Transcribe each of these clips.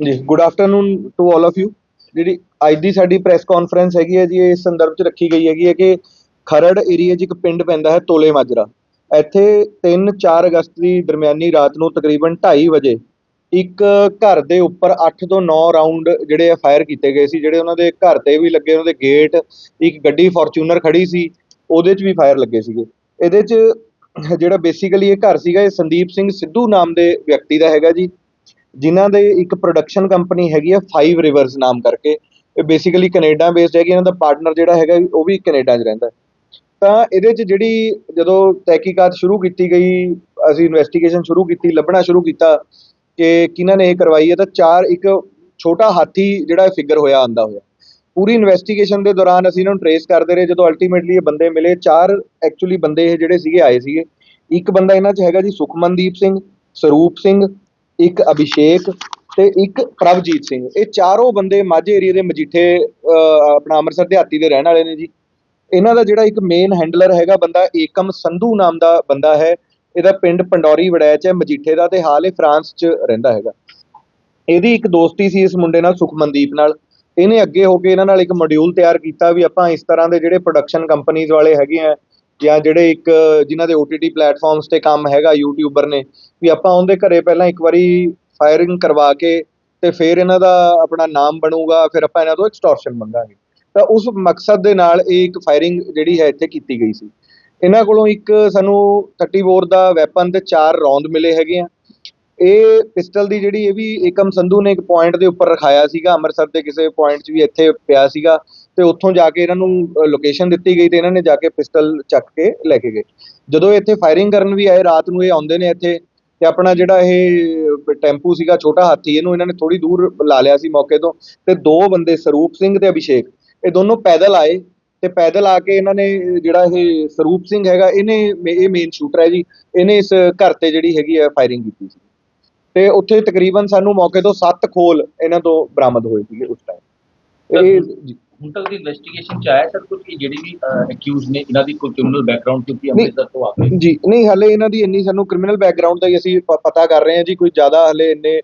ਜੀ। Good afternoon to all of you ਜਿਹੜੀ ਅੱਜ ਦੀ ਸਾਡੀ ਪ੍ਰੈਸ ਕਾਨਫਰੰਸ ਹੈਗੀ ਹੈ ਜੀ, ਇਹ ਇਸ ਸੰਦਰਭ 'ਚ ਰੱਖੀ ਗਈ ਹੈਗੀ ਹੈ ਕਿ ਖਰੜ ਏਰੀਆ 'ਚ ਇੱਕ ਪਿੰਡ ਪੈਂਦਾ ਹੈ ਤੋਲੇ ਮਾਜਰਾ। ਇੱਥੇ 3-4 ਅਗਸਤ ਦੀ ਦਰਮਿਆਨੀ ਰਾਤ ਨੂੰ ਤਕਰੀਬਨ 2:30 ਵਜੇ ਇੱਕ ਘਰ ਦੇ ਉੱਪਰ 8 ਤੋਂ 9 ਰਾਉਂਡ ਜਿਹੜੇ ਆ ਫਾਇਰ ਕੀਤੇ ਗਏ ਸੀ। ਜਿਹੜੇ ਉਹਨਾਂ ਦੇ ਘਰ ਤੇ ਵੀ ਲੱਗੇ, ਉਹਨਾਂ ਦੇ ਗੇਟ ਇੱਕ ਗੱਡੀ ਫੋਰਚੂਨਰ ਖੜੀ ਸੀ, ਉਹਦੇ 'ਚ ਵੀ ਫਾਇਰ ਲੱਗੇ ਸੀਗੇ। ਇਹਦੇ 'ਚ ਜਿਹੜਾ ਬੇਸਿਕਲੀ ਇਹ ਘਰ ਸੀਗਾ, ਇਹ ਸੰਦੀਪ ਸਿੰਘ ਸਿੱਧੂ ਨਾਮ ਦੇ ਵਿਅਕਤੀ ਦਾ ਹੈਗਾ ਜੀ। ਜਿਨ੍ਹਾਂ ਦੇ ਇੱਕ ਪ੍ਰੋਡਕਸ਼ਨ ਕੰਪਨੀ ਹੈਗੀ ਆ ਫਾਈਵ ਰਿਵਰਸ ਨਾਮ ਕਰਕੇ, ਇਹ ਬੇਸਿਕਲੀ ਕੈਨੇਡਾ ਬੇਸਡ ਹੈਗੀ, ਇਹਨਾਂ ਦਾ ਪਾਰਟਨਰ ਜਿਹੜਾ ਹੈਗਾ ਉਹ ਵੀ ਕੈਨੇਡਾ 'ਚ ਰਹਿੰਦਾ। ਤਾਂ ਇਹਦੇ 'ਚ ਜਿਹੜੀ ਜਦੋਂ ਤਹਿਕੀਕਾਤ ਸ਼ੁਰੂ ਕੀਤੀ ਗਈ, ਅਸੀਂ ਇਨਵੈਸਟੀਗੇਸ਼ਨ ਸ਼ੁਰੂ ਕੀਤੀ, ਲੱਭਣਾ ਸ਼ੁਰੂ ਕੀਤਾ ਕਿ ਕਿਹਨਾਂ ਨੇ ਇਹ ਕਰਵਾਈ ਹੈ, ਤਾਂ ਚਾਰ ਇੱਕ ਛੋਟਾ ਹਾਥੀ ਜਿਹੜਾ ਫਿਗਰ ਹੋਇਆ ਆਂਦਾ ਹੋਇਆ। ਪੂਰੀ ਇਨਵੈਸਟੀਗੇਸ਼ਨ ਦੇ ਦੌਰਾਨ ਅਸੀਂ ਇਹਨਾਂ ਨੂੰ ਟਰੇਸ ਕਰਦੇ ਰਹੇ, ਜਦੋਂ ਅਲਟੀਮੇਟਲੀ ਇਹ ਬੰਦੇ ਮਿਲੇ, ਚਾਰ ਐਕਚੁਅਲੀ ਬੰਦੇ ਇਹ ਜਿਹੜੇ ਸੀਗੇ, ਆਏ ਸੀਗੇ। ਇੱਕ ਬੰਦਾ ਇਹਨਾਂ 'ਚ ਹੈਗਾ ਜੀ ਸੁਖਮਨਦੀਪ ਸਿੰਘ, ਸਰੂਪ ਸਿੰਘ ਇੱਕ ਅਭਿਸ਼ੇਕ ਤੇ ਇੱਕ ਪ੍ਰਭਜੀਤ ਸਿੰਘ। ਇਹ ਚਾਰੋਂ ਬੰਦੇ ਮਾਝੇ ਏਰੀਏ ਦੇ ਮਜੀਠੇ ਅਹ, ਆਪਣਾ ਅੰਮ੍ਰਿਤਸਰ ਦਿਹਾਤੀ ਦੇ ਰਹਿਣ ਵਾਲੇ ਨੇ ਜੀ। ਇਹਨਾਂ ਦਾ ਜਿਹੜਾ ਇੱਕ ਮੇਨ ਹੈਂਡਲਰ ਹੈਗਾ ਬੰਦਾ ਏਕਮ ਸੰਧੂ ਨਾਮ ਦਾ ਬੰਦਾ ਹੈ। ਇਹਦਾ ਪਿੰਡ ਪੰਡੌਰੀ ਵੜੈਚ ਹੈ ਮਜੀਠੇ ਦਾ ਤੇ ਹਾਲ ਇਹ ਫਰਾਂਸ 'ਚ ਰਹਿੰਦਾ ਹੈਗਾ। ਇਹਦੀ ਇੱਕ ਦੋਸਤੀ ਸੀ ਇਸ ਮੁੰਡੇ ਨਾਲ ਸੁਖਮਨਦੀਪ ਨਾਲ। ਇਹਨੇ ਅੱਗੇ ਹੋ ਕੇ ਇਹਨਾਂ ਨਾਲ ਇੱਕ ਮੋਡਿਊਲ ਤਿਆਰ ਕੀਤਾ ਵੀ ਆਪਾਂ ਇਸ ਤਰ੍ਹਾਂ ਦੇ ਜਿਹੜੇ ਪ੍ਰੋਡਕਸ਼ਨ ਕੰਪਨੀਆਂ ਵਾਲੇ ਹੈਗੇ ਆ ਜਾਂ ਜਿਹੜੇ ਇੱਕ ਜਿਨ੍ਹਾਂ ਦੇ OTT ਪਲੇਟਫਾਰਮਸ ਤੇ ਕੰਮ ਹੈਗਾ ਯੂਟਿਊਬਰ ਨੇ, ਵੀ ਆਪਾਂ ਉਹਦੇ ਘਰੇ ਪਹਿਲਾਂ ਇੱਕ ਵਾਰੀ ਫਾਇਰਿੰਗ ਕਰਵਾ ਕੇ ਤੇ ਫਿਰ ਇਹਨਾਂ ਦਾ ਆਪਣਾ ਨਾਮ ਬਣੂਗਾ, ਫਿਰ ਆਪਾਂ ਇਹਨਾਂ ਤੋਂ ਐਕਸਟੋਰਸ਼ਨ ਮੰਗਾਂਗੇ। ਤਾਂ ਉਸ ਮਕਸਦ ਦੇ ਨਾਲ ਇਹ ਇੱਕ ਫਾਇਰਿੰਗ ਜਿਹੜੀ ਹੈ ਇੱਥੇ ਕੀਤੀ ਗਈ ਸੀ। ਇਹਨਾਂ ਕੋਲੋਂ ਇੱਕ ਸਾਨੂੰ 30 ਬੋਰ ਦਾ ਵੈਪਨ ਤੇ ਚਾਰ ਰੌਂਦ ਮਿਲੇ ਹੈਗੇ ਆ। ਇਹ ਪਿਸਟਲ ਦੀ ਜਿਹੜੀ ਇਹ ਵੀ ਏਕਮ ਸੰਧੂ ਨੇ ਇੱਕ ਪੁਆਇੰਟ ਦੇ ਉੱਪਰ ਰਖਾਇਆ ਸੀਗਾ, ਅੰਮ੍ਰਿਤਸਰ ਦੇ ਕਿਸੇ ਪੁਆਇੰਟ 'ਚ ਵੀ ਇੱਥੇ ਪਿਆ ਸੀਗਾ। ਤੇ ਉੱਥੋਂ ਜਾ ਕੇ ਇਹਨਾਂ ਨੂੰ ਲੋਕੇਸ਼ਨ ਦਿੱਤੀ ਗਈ ਤੇ ਇਹਨਾਂ ਨੇ ਜਾ ਕੇ ਪਿਸਟਲ ਚੱਕ ਕੇ ਲੈ ਕੇ ਗਏ। ਜਦੋਂ ਇੱਥੇ ਫਾਇਰਿੰਗ ਕਰਨ ਵੀ ਆਏ ਰਾਤ ਨੂੰ ਇਹ ਆਉਂਦੇ ਨੇ ਇੱਥੇ ਤੇ ਆਪਣਾ ਜਿਹੜਾ ਇਹ ਟੈਂਪੂ ਸੀਗਾ ਛੋਟਾ ਹਾਥੀ ਇਹਨੂੰ ਇਹਨਾਂ ਨੇ ਥੋੜੀ ਦੂਰ ਲਾ ਲਿਆ ਸੀ ਮੌਕੇ ਤੋਂ ਤੇ ਦੋ ਬੰਦੇ ਸਰੂਪ ਸਿੰਘ ਤੇ ਅਭਿਸ਼ੇਕ ਇਹ ਦੋਨੋਂ ਪੈਦਲ ਆਏ ਤੇ ਪੈਦਲ ਆ ਕੇ ਇਹਨਾਂ ਨੇ ਜਿਹੜਾ ਇਹ ਸਰੂਪ ਸਿੰਘ ਹੈਗਾ ਇਹਨੇ ਇਹ ਮੇਨ ਸ਼ੂਟਰ ਹੈ ਜੀ ਇਹਨੇ ਇਸ ਘਰ ਤੇ ਜਿਹੜੀ ਹੈਗੀ ਆ ਫਾਇਰਿੰਗ ਕੀਤੀ ਸੀ। ਤੇ ਉੱਥੇ ਤਕਰੀਬਨ ਸਾਨੂੰ ਮੌਕੇ ਤੋਂ 7 ਖੋਲ ਇਹਨਾਂ ਤੋਂ ਬਰਾਮਦ ਹੋਏ ਸੀਗੇ ਉਸ ਟਾਈਮ ਇਹ ਜੀ। ਹੁਣ ਤੱਕ ਦੀ ਇਨਵੈਸਟੀਗੇਸ਼ਨ ਚ ਆਇਆ ਸਰ ਕੁਝ ਕਿ ਜਿਹੜੀ ਵੀ ਅਕਿਊਜ਼ ਨੇ ਇਹਨਾਂ ਦੀ ਕੋਈ ਕ੍ਰਿਮੀਨਲ ਬੈਕਗ੍ਰਾਉਂਡ ਕਿਉਂਕਿ ਅੰਮ੍ਰਿਤਸਰ ਤੋਂ ਆ ਕੇ? ਜੀ ਨਹੀਂ ਹਲੇ ਇਹਨਾਂ ਦੀ ਇੰਨੀ ਸਾਨੂੰ ਕ੍ਰਿਮੀਨਲ ਬੈਕਗ੍ਰਾਉਂਡ ਦਾ ਹੀ ਅਸੀਂ ਪ- ਪਤਾ ਕਰ ਰਹੇ ਹਾਂ ਜੀ ਕੋਈ ਜ਼ਿਆਦਾ ਹਲੇ ਇੰਨੇ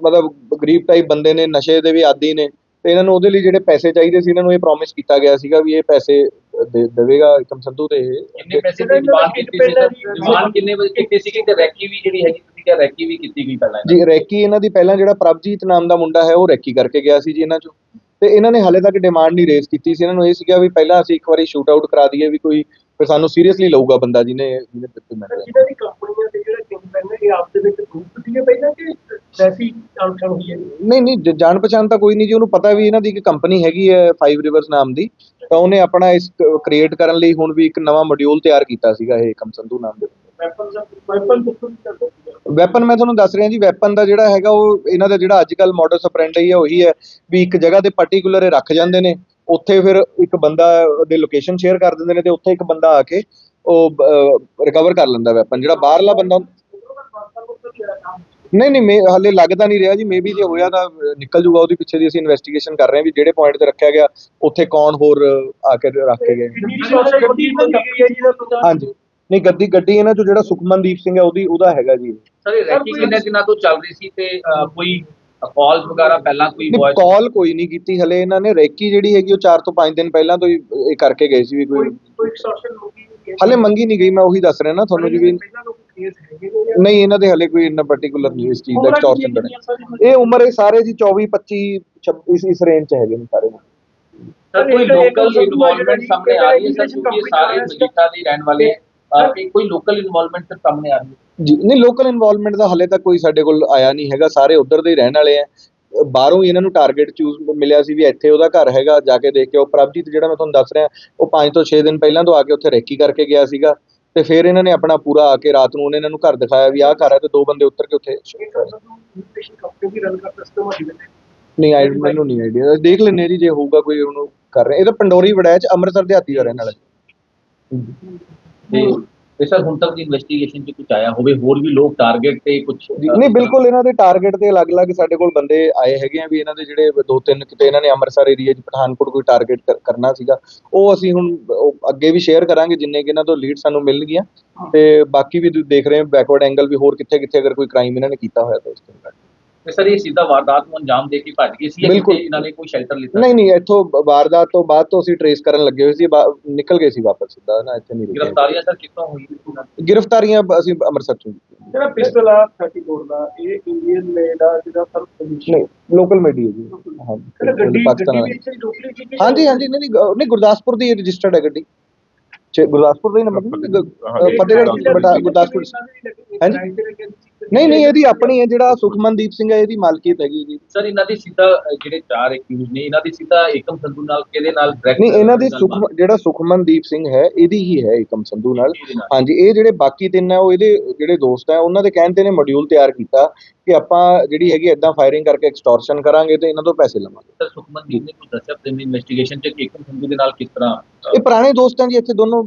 ਮਤਲਬ ਗਰੀਬ ਟਾਈਪ ਬੰਦੇ ਨੇ ਨਸ਼ੇ ਦੇ ਵੀ ਆਦੀ ਨੇ ਤੇ ਇਹਨਾਂ ਨੂੰ ਉਹਦੇ ਲਈ ਜਿਹੜੇ ਪੈਸੇ ਚਾਹੀਦੇ ਸੀ ਇਹਨਾਂ ਨੂੰ ਇਹ ਪ੍ਰੋਮਿਸ ਕੀਤਾ ਗਿਆ ਸੀਗਾ ਵੀ ਇਹ ਪੈਸੇ ਦੇ ਦੇਵੇਗਾ ਇਕਮ ਸੰਧੂ ਤੇ ਇਹ ਕਿੰਨੇ ਪੈਸੇ ਦੀ ਡਿਮਾਂਡ ਕੀਤੀ ਸੀ ਸਰ? ਡਿਮਾਂਡ ਕਿੰਨੇ ਵਜੇ ਕੀਤੀ ਸੀ ਤੇ ਰੈਕੀ ਵੀ ਜਿਹੜੀ ਹੈਗੀ ਤੁਸੀਂ ਕਿਹਾ ਰੈਕੀ ਵੀ ਕੀਤੀ ਗਈ ਪਹਿਲਾਂ ਜੀ ਰੈਕੀ ਇਹਨਾਂ ਦੀ ਪਹਿਲਾਂ ਜਿਹੜਾ ਪ੍ਰਭਜੀਤ ਨਾਮ ਦਾ ਮੁੰਡਾ ਹੈ ਉਹ ਰੈਕੀ ਕਰਕੇ ਗਿਆ ਸੀ ਜੀ ਇਹਨਾਂ ਚੋਂ। ਤੇ ਇਹਨਾਂ ਨੇ ਹਾਲੇ ਤੱਕ ਡਿਮਾਂਡ ਨਹੀਂ ਰੇਜ਼ ਕੀਤੀ ਸੀ। ਇਹਨਾਂ ਨੂੰ ਇਹ ਸੀਗਾ ਵੀ ਪਹਿਲਾਂ ਅਸੀਂ ਇੱਕ ਵਾਰੀ ਸ਼ੂਟ ਆਊਟ ਕਰਾ ਦਈਏ ਵੀ ਕੋਈ ਫਿਰ ਸਾਨੂੰ ਸੀਰੀਅਸਲੀ ਲਊਗਾ ਬੰਦਾ ਜਿਹਨੇ ਜਿਹਨੇ ਦਿੱਤੀ ਮੈਂ ਜਿਹਨਾਂ ਦੀ ਕੰਪਨੀਆਂ ਤੇ ਜਿਹੜਾ ਕਿੰਗ ਪੈਨ ਇਹ ਆਪ ਦੇ ਵਿੱਚ ਗਰੁੱਪ ਦੀ ਹੈ ਪਹਿਲਾਂ ਕਿ ਵੈਸੀ ਜਾਣਕਾਰੀ ਹੋਈ ਹੈ? ਨਹੀਂ ਨਹੀਂ ਜਾਣ ਪਛਾਣ ਤਾਂ ਕੋਈ ਨਹੀਂ ਜੀ। ਉਹਨੂੰ ਪਤਾ ਵੀ ਇਹਨਾਂ ਦੀ ਇੱਕ ਕੰਪਨੀ ਹੈਗੀ ਹੈ 5 ਰਿਵਰਸ ਨਾਮ ਦੀ। ਤਾਂ ਉਹਨੇ ਆਪਣਾ ਇਸ ਕ੍ਰੀਏਟ ਕਰਨ ਲਈ ਹੁਣ ਵੀ ਇੱਕ ਨਵਾਂ ਮੋਡਿਊਲ ਤਿਆਰ ਕੀਤਾ ਸੀਗਾ ਇਹ ਏਕਮ ਸੰਧੂ ਨਾਮ ਦੇ। ਵੈਪਨ ਦਾ ਵੈਪਨ ਦੀ ਵੈਪਨ ਮੈਂ ਤੁਹਾਨੂੰ ਦੱਸ ਰਿਹਾ ਜੀ ਵੈਪਨ ਦਾ ਜਿਹੜਾ ਹੈਗਾ ਉਹ ਇਹਨਾਂ ਦਾ ਜਿਹੜਾ ਅੱਜਕੱਲ ਮਾਡਲ ਸਪਰੈਂਡਈ ਹੈ ਉਹੀ ਹੈ ਵੀ ਇੱਕ ਜਗ੍ਹਾ ਤੇ ਪਾਰਟਿਕੂਲਰ ਇਹ ਰੱਖ ਜਾਂਦੇ ਨੇ, ਉੱਥੇ ਫਿਰ ਇੱਕ ਬੰਦਾ ਦੇ ਲੋਕੇਸ਼ਨ ਸ਼ੇਅਰ ਕਰ ਦਿੰਦੇ ਨੇ ਤੇ ਉੱਥੇ ਇੱਕ ਬੰਦਾ ਆ ਕੇ ਉਹ ਰਿਕਵਰ ਕਰ ਲੈਂਦਾ ਵੈਪਨ ਜਿਹੜਾ ਬਾਹਰਲਾ ਬੰਦਾ ਨਹੀਂ ਨਹੀਂ, ਮੈਂ ਹਾਲੇ ਲੱਗਦਾ ਨਹੀਂ ਰਿਹਾ ਜੀ ਮੇਬੀ ਜੇ ਹੋਇਆ ਤਾਂ ਨਿਕਲ ਜੂਗਾ ਉਹਦੇ ਪਿੱਛੇ ਦੀ ਅਸੀਂ ਇਨਵੈਸਟੀਗੇਸ਼ਨ ਕਰ ਰਹੇ ਹਾਂ ਵੀ ਜਿਹੜੇ ਪੁਆਇੰਟ ਤੇ ਰੱਖਿਆ ਗਿਆ, ਉੱਥੇ ਕੌਣ ਹੋਰ ਆ ਕੇ ਰੱਖ ਕੇ ਗਏ। ਹਾਂਜੀ। ਨਹੀਂ ਗੱਡੀ ਗੱਡੀ ਇਹਨਾਂ ਚੋਂ ਜਿਹੜਾ ਸੁਖਮਨਦੀਪ ਸਿੰਘ ਹੈ ਉਹਦੀ ਉਹਦਾ ਹੈਗਾ ਜੀ। ਸਰ ਇਹ ਰੈਕੀ ਕਿੰਨੇ ਦਿਨਾਂ ਤੋਂ ਚੱਲ ਰਹੀ ਸੀ ਤੇ ਅਹ, ਕੋਈ ਕਾਲਸ ਵਗੈਰਾ ਪਹਿਲਾਂ ਕੋਈ ਨਹੀਂ voice- ਕਾਲ ਕੋਈ ਨਹੀਂ ਕੀਤੀ ਹਲੇ। ਇਹਨਾਂ ਨੇ ਰੈਕੀ ਜਿਹੜੀ ਹੈਗੀ ਉਹ 4 ਤੋਂ 5 ਦਿਨ ਪਹਿਲਾਂ ਤੋਂ ਹੀ ਇਹ ਕਰਕੇ ਗਏ ਸੀ ਵੀ ਕੋਈ ਕੋਈ ਕੋਈ ਐਕਸਟ੍ਰੈਕਸ਼ਨ ਹੋ ਗਈ ਹਲੇ ਮੰਗੀ ਨਹੀਂ ਗਈ ਮੈਂ ਉਹੀ ਦੱਸ ਰਿਹਾ ਨਾ ਤੁਹਾਨੂੰ ਜੀ ਵੀ ਪਹਿਲਾਂ ਲੋਕ ਕੇਸ ਹੈਗੇ ਨੇ ਜਾਂ- ਨਹੀਂ ਇਹਨਾਂ ਦੇ ਹਲੇ ਕੋਈ ਇੰਨਾ ਪਾਰਟਿਕੂਲਰ ਨਹੀਂ ਇਸ ਚੀਜ਼ ਦਾ ਐਕਸਟੋਰਸ਼ਨ ਬਣਿਆ? ਇਹ ਉਮਰ ਇਹ ਸਾਰੇ ਜੀ 24 25 26 ਇਸ ਇਸ ਰੇਂਜ ਚ ਹੈਗੇ ਨੇ ਸਾਰੇ। ਸਰ ਕੋਈ ਲੋਕਲ ਇਨਵੋਲਵਮੈਂਟ ਸਾਹਮਣੇ ਆ ਰਹੀ ਹੈ ਸਰ ਕਿਉਂਕਿ ਇਹ ਸਾਰੇ ਮਜੀਠਾ ਦੇ ਰਹਿਣ ਵਾਲੇ ਹੈ। ਕਿ ਕੋਈ ਲੋਕਲ ਇਨਵੋਲਵਮੈਂਟ ਸਰ ਸਾਹਮਣੇ ਆ ਰਹੀ ਹੈ ਜੀ ਨਹੀਂ ਲੋਕਲ ਇਨਵੋਲਵਮੈਂਟ ਦਾ ਹਲੇ ਤੱਕ ਕੋਈ ਸਾਡੇ ਕੋਲ ਆਇਆ ਨਹੀਂ ਹੈਗਾ। ਸਾਰੇ ਉਧਰ ਦੇ ਹੀ ਰਹਿਣ ਵਾਲੇ ਆ। ਬਾਹਰੋਂ ਹੀ ਇਹਨਾਂ ਨੂੰ ਟਾਰਗੇਟ ਚੂਜ਼ ਮਿਲਿਆ ਸੀ ਵੀ ਇੱਥੇ ਉਹਦਾ ਘਰ ਹੈਗਾ ਜਾ ਕੇ ਦੇਖ ਕੇ ਉਹ ਪ੍ਰਭਜੀਤ ਜਿਹੜਾ ਮੈਂ ਤੁਹਾਨੂੰ ਦੱਸ ਰਿਹਾ ਉਹ 5 ਤੋਂ 6 ਦਿਨ ਪਹਿਲਾਂ ਤੋਂ ਆ ਕੇ ਉੱਥੇ ਰੈਕੀ ਕਰਕੇ ਗਿਆ ਸੀਗਾ ਤੇ ਫਿਰ ਇਹਨਾਂ ਨੇ ਆਪਣਾ ਪੂਰਾ ਆ ਕੇ ਰਾਤ ਨੂੰ ਉਹਨੇ ਇਹਨਾਂ ਨੂੰ ਘਰ ਦਿਖਾਇਆ ਵੀ ਆਹ ਘਰ ਹੈ ਤੇ ਦੋ ਬੰਦੇ ਉੱਤਰ ਕੇ ਉੱਥੇ ਨਹੀਂ ਆਈ ਮੈਨੂੰ ਨਹੀਂ ਆਈਡੀਆ ਦੇਖ ਲੈਣੇ ਜੀ ਜੇ ਹੋਊਗਾ ਕੋਈ ਉਹਨੂੰ ਕਰ ਰਹੇ। ਇਹ ਤਾਂ ਪੰਡੋਰੀ ਵੜੈਚ ਚ ਅੰਮ੍ਰਿਤਸਰ ਦੇ ਹਾਤੀ ਦਾ ਰਹਿਣ ਵਾਲਾ। ਜੀ। ਤੇ ਤੇ ਸਰ ਹੁਣ ਤੱਕ ਦੀ ਇਨਵੈਸਟੀਗੇਸ਼ਨ ਚ ਕੁਝ ਆਇਆ ਹੋਵੇ ਹੋਰ ਵੀ ਲੋਕ ਟਾਰਗੇਟ ਤੇ ਕੁਝ ਨਹੀਂ ਬਿਲਕੁਲ ਇਹਨਾਂ ਦੇ ਟਾਰਗੇਟ ਤੇ ਅਲੱਗ-ਅਲੱਗ ਸਾਡੇ ਕੋਲ ਬੰਦੇ ਆਏ ਹੈਗੇ ਆ ਵੀ ਇਹਨਾਂ ਦੇ ਜਿਹੜੇ ਦੋ ਤਿੰਨ ਕਿਤੇ ਇਹਨਾਂ ਨੇ ਅੰਮ੍ਰਿਤਸਰ ਏਰੀਆ 'ਚ ਪਠਾਨਕੋਟ ਕੋਈ ਟਾਰਗੇਟ ਕਰਨਾ ਸੀਗਾ। ਉਹ ਅਸੀਂ ਹੁਣ ਉਹ ਅੱਗੇ ਵੀ ਸ਼ੇਅਰ ਕਰਾਂਗੇ ਜਿੰਨੇ ਕਿ ਇਹਨਾਂ ਤੋਂ ਲੀਡ ਸਾਨੂੰ ਮਿਲ ਗਈਆਂ ਤੇ ਬਾਕੀ ਵੀ ਦੇਖ ਰਹੇ ਹਾਂ ਬੈਕਵਰਡ ਐਂਗਲ ਵੀ ਹੋਰ ਕਿੱਥੇ ਕਿੱਥੇ ਅਗਰ ਕੋਈ ਕ੍ਰਾਈਮ ਇਹਨਾਂ ਨੇ ਕੀਤਾ ਹੋਇਆ ਤਾਂ ਉਸ ਤੋਂ ਤੇ ਸਰ ਇਹ ਸਿੱਧਾ ਵਾਰਦਾਤ ਨੂੰ ਅੰਜਾਮ ਦੇ ਕੇ ਭੱਜ ਗਏ ਸੀ ਜਾਂ ਬਿਲਕੁਲ। ਇਹਨਾਂ ਨੇ ਕੋਈ ਸ਼ੈਲਟਰ ਲਿੱਤਾ ਨਹੀਂ ਨਹੀਂ ਇੱਥੋਂ ਵਾਰਦਾਤ ਤੋਂ ਬਾਅਦ ਤੋਂ ਅਸੀਂ ਟਰੇਸ ਕਰਨ ਲੱਗੇ ਹੋਏ ਸੀ ਬਾ- ਨਿਕਲ ਗਏ ਸੀ ਵਾਪਸ ਸਿੱਧਾ ਨਾ ਇੱਥੇ ਨਹੀਂ ਰੁਕੇ ਗ੍ਰਿਫਤਾਰੀਆਂ ਸਰ ਕਿੱਥੋਂ ਹੋਈ ਗ੍ਰਿਫਤਾਰੀਆਂ ਬ- ਅਸੀਂ ਅੰਮ੍ਰਿਤਸਰ ਤੋਂ ਕੀਤੀਆਂ। ਜਿਹੜਾ ਪਿਸਟਲ ਆ 34 ਦਾ ਇਹ ਇੰਡੀਅਨ ਮੇਡ ਆ ਜਿਹੜਾ ਸਰ ਨਹੀਂ ਲੋਕਲ ਮੇਡੀ ਹੈ ਜੀ ਹਾਂ ਜਿਹੜਾ ਗੱਡੀ ਪਾਕਿਸਤਾਨ ਗੱਡੀ ਵਾਲੀ। ਵਿੱਚ ਰੋਕਲੀ ਸੀ ਕਿ ਹਾਂਜੀ ਹਾਂਜੀ ਨਹੀਂ ਨਹੀਂ ਗ- ਨਹੀਂ ਗੁਰਦਾਸਪੁਰ ਦੀ ਰਜਿਸਟਰਡ ਹੈ ਗੱਡੀ ਚ- ਗੁਰਦਾਸਪੁਰ ਦਾ ਹੀ ਨੰਬਰ ਫਤਿਹਗੜ੍ਹ ਬਟਾ ਗੁਰਦਾਸਪੁਰ ਹਾਂਜੀ। ਨਹੀਂ ਨਹੀਂ ਇਹਦੀ ਆਪਣੀ ਹੈ ਜਿਹੜਾ ਸੁਖਮਨਦੀਪ ਸਿੰਘ ਹੈ ਇਹਦੀ ਮਾਲਕੀਅਤ ਹੈਗੀ ਜੀ ਸਰ ਇਹਨਾਂ ਦੀ ਸਿੱਧਾ ਜਿਹੜੇ ਚਾਰ ਐਕਿਊਜ਼ ਨੇ ਇਹਨਾਂ ਦੀ ਸਿੱਧਾ ਏਕਮ ਸੰਧੂ ਨਾਲ ਕਿਹਦੇ ਨਾਲ direct ਨਹੀਂ ਇਹਨਾਂ ਦੀ? ਸੁਖ ਜਿਹੜਾ ਸੁਖਮਨਦੀਪ ਸਿੰਘ ਹੈ ਇਹਦੀ ਹੀ ਹੈ ਏਕਮ ਸੰਧੂ ਨਾਲ। ਹਾਂਜੀ ਇਹ ਜਿਹੜੇ ਬਾਕੀ ਤਿੰਨ ਹੈ ਉਹ ਇਹਦੇ ਜਿਹੜੇ ਦੋਸਤ ਹੈ ਉਹਨਾਂ ਦੇ ਕਹਿਣ ਤੇ ਨੇ ਮੋਡਿਊਲ ਤਿਆਰ ਕੀਤਾ ਕਿ ਆਪਾਂ ਜਿਹੜੀ ਹੈਗੀ ਇਦਾਂ ਫਾਇਰਿੰਗ ਕਰਕੇ ਐਕਸਟੋਰਸ਼ਨ ਕਰਾਂਗੇ ਤੇ ਇਹਨਾਂ ਤੋਂ ਪੈਸੇ ਲਵਾਂਗੇ ਸਰ ਸੁਖਮਨਦੀਪ ਨੇ ਕੁਝ ਦੱਸਿਆ ਆਪਣੀ ਇਨਵੈਸਟੀਗੇਸ਼ਨ ਚ ਏਕਮ ਸੰਧੂ ਦੇ ਨਾਲ ਕਿਸ ਤਰ੍ਹਾਂ ਇਹ ਪੁਰਾਣੇ ਦੋਸਤ ਹੈ ਜੀ ਇੱਥੇ ਦੋਨੋਂ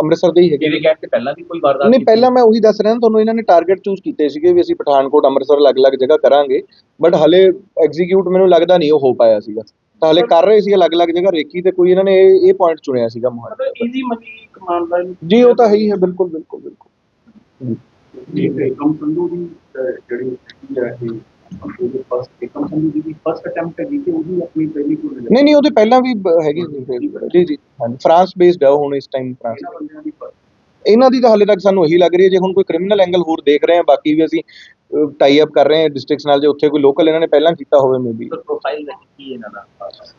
ਅੰਮ੍ਰਿਤਸਰ ਦੇ ਹੀ ਹੈਗੇ ਕਹਿਣ ਤੇ ਪਹਿਲਾਂ ਵੀ ਕੋਈ ਵਾਰਦਾਤ ਨਹੀਂ? ਪਹਿਲਾਂ ਮੈਂ ਉਹੀ ਦੱਸ ਰਿਹਾ ਤੁਹਾਨੂੰ ਇਹਨਾਂ ਨੇ ਟਾਰਗੇਟ ਚੂਜ਼ ਕੀਤੇ ਸੀਗੇ ਵੀ ਅਸੀਂ ਪਠਾਨਕੋਟ ਅੰਮ੍ਰਿਤਸਰ ਅਲੱਗ-ਅਲੱਗ ਜਗ੍ਹਾ ਕਰਾਂਗੇ ਬਟ ਹਲੇ ਐਗਜ਼ੀਕਿਊਟ ਮੈਨੂੰ ਲੱਗਦਾ ਨਹੀਂ ਉਹ ਹੋ ਪਾਇਆ ਸੀਗਾ। ਤਾਂ ਹਲੇ ਕਰ ਰਹੇ ਸੀ ਅਲੱਗ-ਅਲੱਗ ਜਗ੍ਹਾ ਰੇਕੀ ਤੇ ਕੋਈ ਇਹਨਾਂ ਨੇ ਇਹ ਇਹ ਪੁਆਇੰਟ ਚੁਣਿਆ ਸੀਗਾ ਮੋਹਾਲੀ ਮਤਲਬ ਈਜ਼ੀ ਮਨੀ ਕਮਾਂਡ ਜੀ ਉਹ ਤਾਂ ਹੈ ਹੀ ਹੈ ਬਿਲਕੁਲ ਬਿਲਕੁਲ ਬਿਲਕੁਲ। ਜੀ ਏਕਮ ਸੰਧੂ ਦੀ ਜਿਹੜੀ ਹੈ ਨਹੀਂ ਨਹੀਂ ਉਹਦੇ ਪਹਿਲਾਂ ਵੀ ਬ- ਹੈਗੇ ਸੀ ਜੀ ਜੀ ਹਾਂਜੀ। ਫਰਾਂਸ ਬੇਸਡ ਹੈ ਉਹ ਹੁਣ ਇਸ ਟਾਈਮ ਫਰਾਂਸ। ਇਹਨਾਂ ਦੀ ਤਾਂ ਹਾਲੇ ਤੱਕ ਸਾਨੂੰ ਇਹੀ ਲੱਗ ਰਹੀ ਹੈ ਜੇ ਹੁਣ ਕੋਈ ਕ੍ਰਿਮੀਨਲ ਐਂਗਲ ਹੋਰ ਦੇਖ ਰਹੇ ਹਾਂ ਬਾਕੀ ਵੀ ਅਸੀਂ ਟਾਈ ਅਪ ਕਰ ਰਹੇ ਹਾਂ ਡਿਸਟ੍ਰਿਕਟਸ ਨਾਲ ਜੇ ਉੱਥੇ ਕੋਈ ਲੋਕਲ ਇਹਨਾਂ ਨੇ ਪਹਿਲਾਂ ਕੀਤਾ ਹੋਵੇ ਮੇਬੀ ਸਰ ਪ੍ਰੋਫਾਈਲ ਦਾ ਕੀ ਇਹਨਾਂ ਦਾ?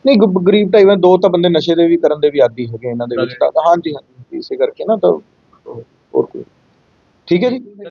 ਨਹੀਂ ਗ- ਗਰੀਬ ਟਾਈਪ ਦੋ ਤਾਂ ਬੰਦੇ ਨਸ਼ੇ ਦੇ ਵੀ ਕਰਨ ਦੇ ਵੀ ਆਦੀ ਹੈਗੇ ਇਹਨਾਂ ਦੇ ਵਿੱਚ ਤਾਂ। ਹਾਂਜੀ ਹਾਂਜੀ ਇਸੇ ਕਰਕੇ ਨਾ ਤਾਂ ਹੋਰ ਕੋਈ। ਠੀਕ ਹੈ ਜੀ।